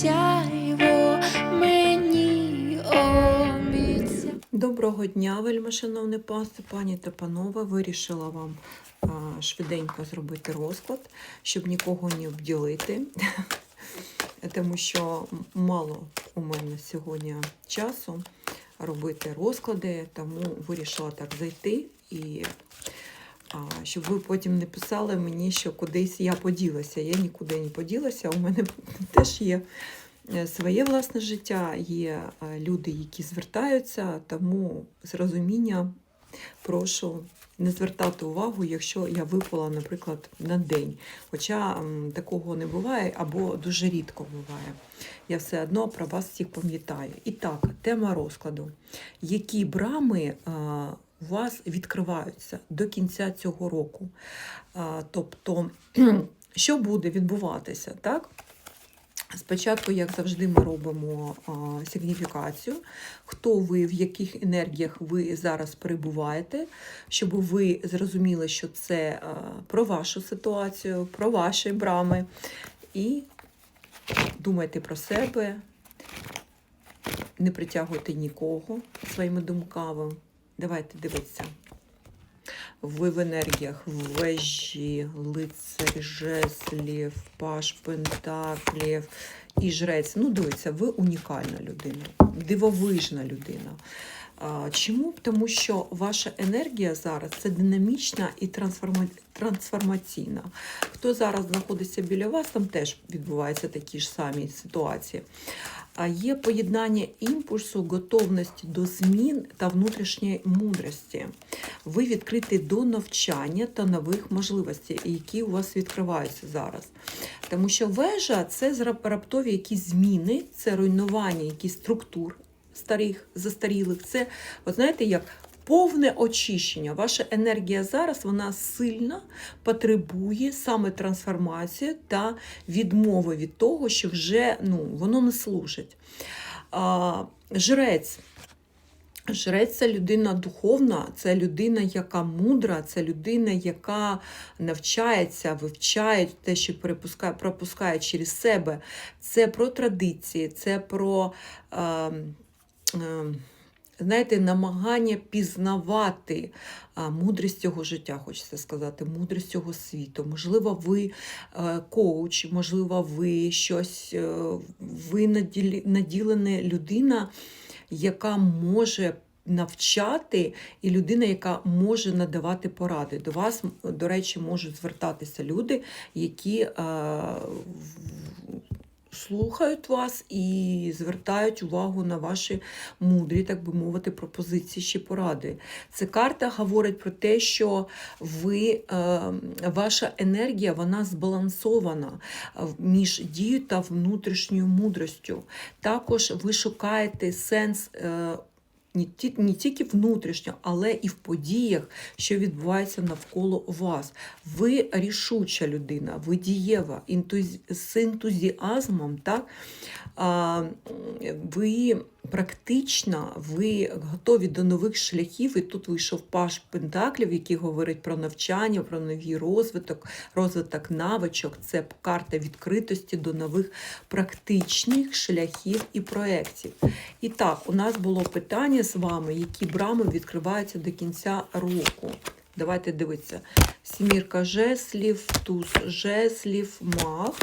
сяйво мені обіцяв. Доброго дня, вельми шановне пасти, пані та панове. Вирішила вам швиденько зробити розклад, щоб нікого не обділити, тому що мало у мене сьогодні часу робити розклади, тому вирішила так зайти і. Щоб ви потім не писали мені, що кудись я поділася. Я нікуди не поділася. У мене теж є е, своє власне життя, є е, люди, які звертаються, тому з розуміння прошу не звертати увагу, якщо я випала, наприклад, на день. Хоча такого не буває або дуже рідко буває. Я все одно про вас всіх пам'ятаю. І так, тема розкладу. Які брами у вас відкриваються до кінця цього року? Тобто, що буде відбуватися, так? Спочатку, як завжди, ми робимо а, сигніфікацію, хто ви, в яких енергіях ви зараз перебуваєте, щоб ви зрозуміли, що це а, про вашу ситуацію, про ваші брами. І думайте про себе, не притягуйте нікого своїми думками. Давайте дивитися. Ви в енергіях вежі, лицар жеслів, паш пентаклів і жрець. Ну, дивіться, ви унікальна людина, дивовижна людина. Чому? Тому що ваша енергія зараз це динамічна і трансформаційна. Хто зараз знаходиться біля вас, там теж відбуваються такі ж самі ситуації. А є поєднання імпульсу, готовності до змін та внутрішньої мудрості. Ви відкриті до навчання та нових можливостей, які у вас відкриваються зараз. Тому що вежа це раптові якісь зміни, це руйнування якісь структур старих, застарілих. Це, от знаєте, як повне очищення. Ваша енергія зараз вона сильна, потребує саме трансформації та відмови від того, що вже ну, воно не служить. А, жрець. Жрець це людина духовна, це людина, яка мудра, це людина, яка навчається, вивчає те, що перепускає, пропускає через себе. Це про традиції, це про. Е, е, Знаєте, намагання пізнавати мудрість цього життя, хочеться сказати, мудрість цього світу. Можливо, ви е, коуч, можливо, ви щось, е, ви наділена людина, яка може навчати, і людина, яка може надавати поради. До вас, до речі, можуть звертатися люди, які е, слухають вас і звертають увагу на ваші мудрі, так би мовити, пропозиції чи поради. Ця карта говорить про те, що ви, е, ваша енергія вона збалансована е, між дією та внутрішньою мудростю. Також ви шукаєте сенс. Не тільки внутрішньо, але і в подіях, що відбуваються навколо вас. Ви рішуча людина, ви дієва, з ентузіазмом, так? А, ви практична, ви готові до нових шляхів. І тут вийшов паш Пентаклів, який говорить про навчання, про новий розвиток, розвиток навичок. Це карта відкритості до нових практичних шляхів і проєктів. І так, у нас було питання з вами, які брами відкриваються до кінця року. Давайте дивитися. Сімірка жеслів, туз жеслів, маг,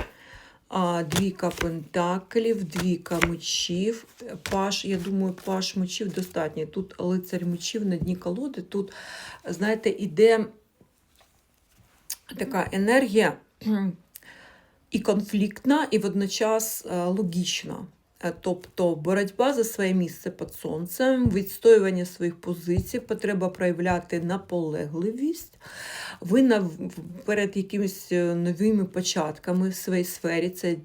двійка пентаклів, двійка мечів, паш, я думаю, паш мечів достатньо. Тут лицар мечів на дні колоди. Тут, знаєте, іде така енергія і конфліктна, і водночас е, логічна. Е, Тобто боротьба за своє місце під сонцем, відстоювання своїх позицій, потреба проявляти наполегливість. Ви перед якимись е, новими початками в своїй сфері, це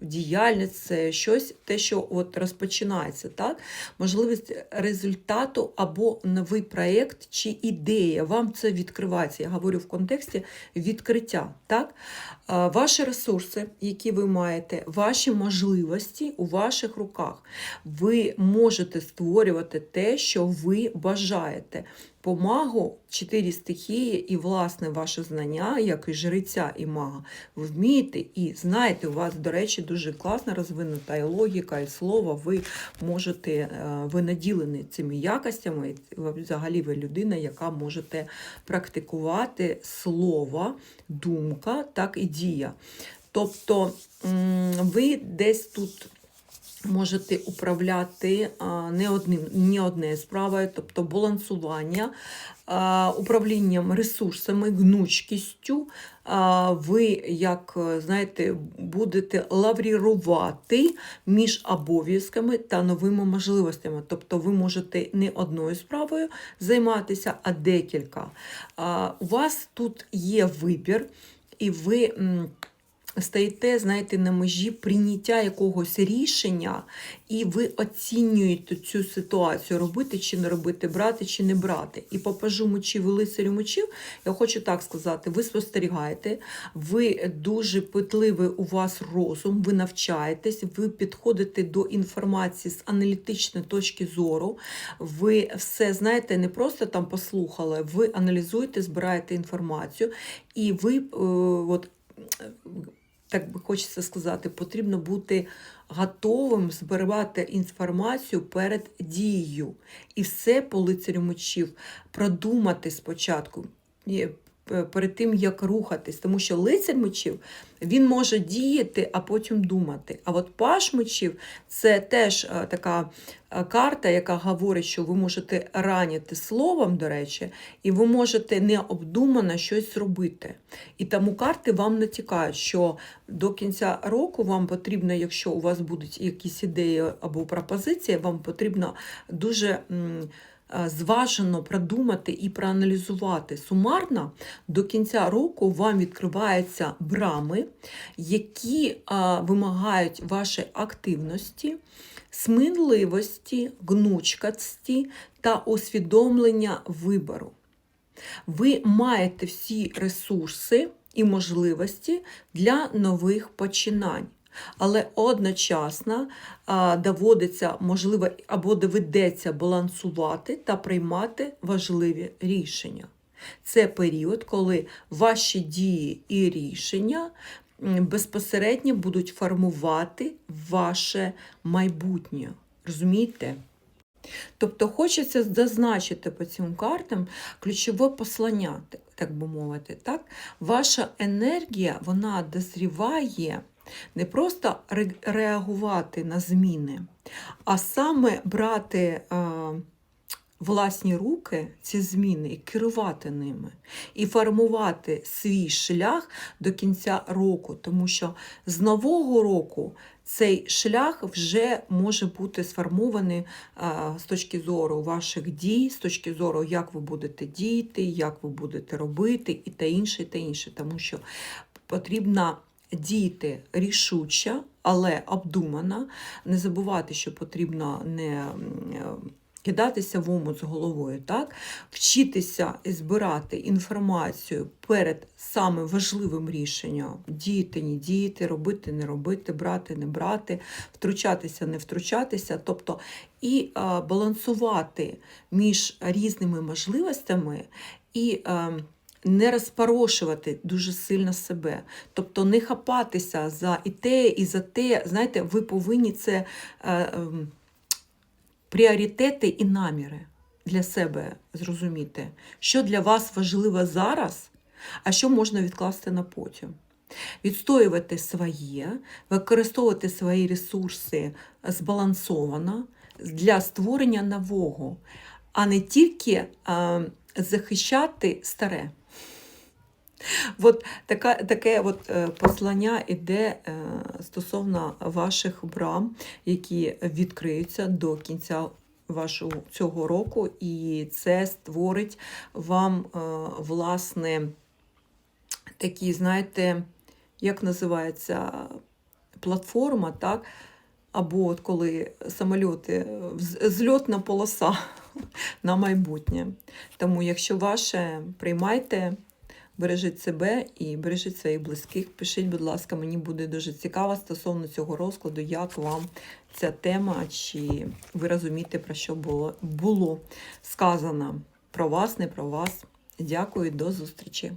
діяльність, це щось, те, що от розпочинається, так? можливість результату або новий проєкт чи ідея. Вам це відкривається. Я говорю в контексті відкриття. Так? Ваші ресурси, які ви маєте, ваші можливості у ваших руках. Ви можете створювати те, що ви бажаєте. По магу чотири стихії і, власне, ваше знання, як і жриця і мага, ви вмієте і знаєте, у вас, до речі, дуже класно розвинута і логіка, і слово. Ви можете, е, ви наділені цими якостями. Взагалі ви людина, яка можете практикувати слово, думка, так і дія. Тобто ви десь тут можете управляти не одним, не одне справою, тобто балансування, управлінням ресурсами, гнучкістю. Ви, як знаєте, будете лаврірувати між обов'язками та новими можливостями. Тобто ви можете не одною справою займатися, а декілька. У вас тут є вибір, і ви. Стаєте, знаєте, на межі прийняття якогось рішення, і ви оцінюєте цю ситуацію, робити чи не робити, брати чи не брати. І по пажу мечів і лицарю мечів, я хочу так сказати, ви спостерігаєте, ви дуже питливий у вас розум, ви навчаєтесь, ви підходите до інформації з аналітичної точки зору, ви все знаєте, не просто там послухали, ви аналізуєте, збираєте інформацію, і ви е, от, так би хочеться сказати, потрібно бути готовим збирати інформацію перед дією. І все по лицарю мечів продумати спочатку. Е, Перед тим, як рухатись, тому що лицар мечів він може діяти, а потім думати. А от паш мечів це теж е, така е, карта, яка говорить, що ви можете раніти словом, до речі, і ви можете необдумано щось зробити. І тому карти вам натякають, що до кінця року вам потрібно, якщо у вас будуть якісь ідеї або пропозиції, вам потрібно дуже. Е, Зважено продумати і проаналізувати сумарно до кінця року вам відкриваються брами, які вимагають вашої активності, сміливості, гнучкості та усвідомлення вибору. Ви маєте всі ресурси і можливості для нових починань. Але одночасно доводиться, можливо, або доведеться балансувати та приймати важливі рішення. Це період, коли ваші дії і рішення безпосередньо будуть формувати ваше майбутнє. Розумієте? Тобто хочеться зазначити по цим картам ключове послання, так би мовити. Так? Ваша енергія вона дозріває не просто реагувати на зміни, а саме брати е, власні руки ці зміни і керувати ними, і формувати свій шлях до кінця року, тому що з нового року цей шлях вже може бути сформований а, з точки зору ваших дій, з точки зору, як ви будете діяти, як ви будете робити, і та інше, і та інше. Тому що потрібно діяти рішуче, але обдумано. Не забувати, що потрібно не кидатися в омут з головою, так? вчитися і збирати інформацію перед саме важливим рішенням діяти, не діяти, робити, не робити, брати, не брати, втручатися, не втручатися. Тобто і а, балансувати між різними можливостями і. Не розпорошувати дуже сильно себе, тобто не хапатися за і те, і за те. Знаєте, ви повинні це е, ем, пріоритети і наміри для себе зрозуміти, що для вас важливо зараз, а що можна відкласти на потім. Відстоювати своє, використовувати свої ресурси збалансовано для створення нового, а не тільки е, захищати старе. От така, таке от е, послання іде е, стосовно ваших брам, які відкриються до кінця вашого цього року, і це створить вам е, власне такі, знаєте, як називається платформа, так? Або от коли самольоти, зльотна полоса на майбутнє. Тому, якщо ваше, приймайте, бережіть себе і бережіть своїх близьких. Пишіть, будь ласка, мені буде дуже цікаво стосовно цього розкладу, як вам ця тема, чи ви розумієте, про що було, було сказано. про вас, не про вас. Дякую, до зустрічі!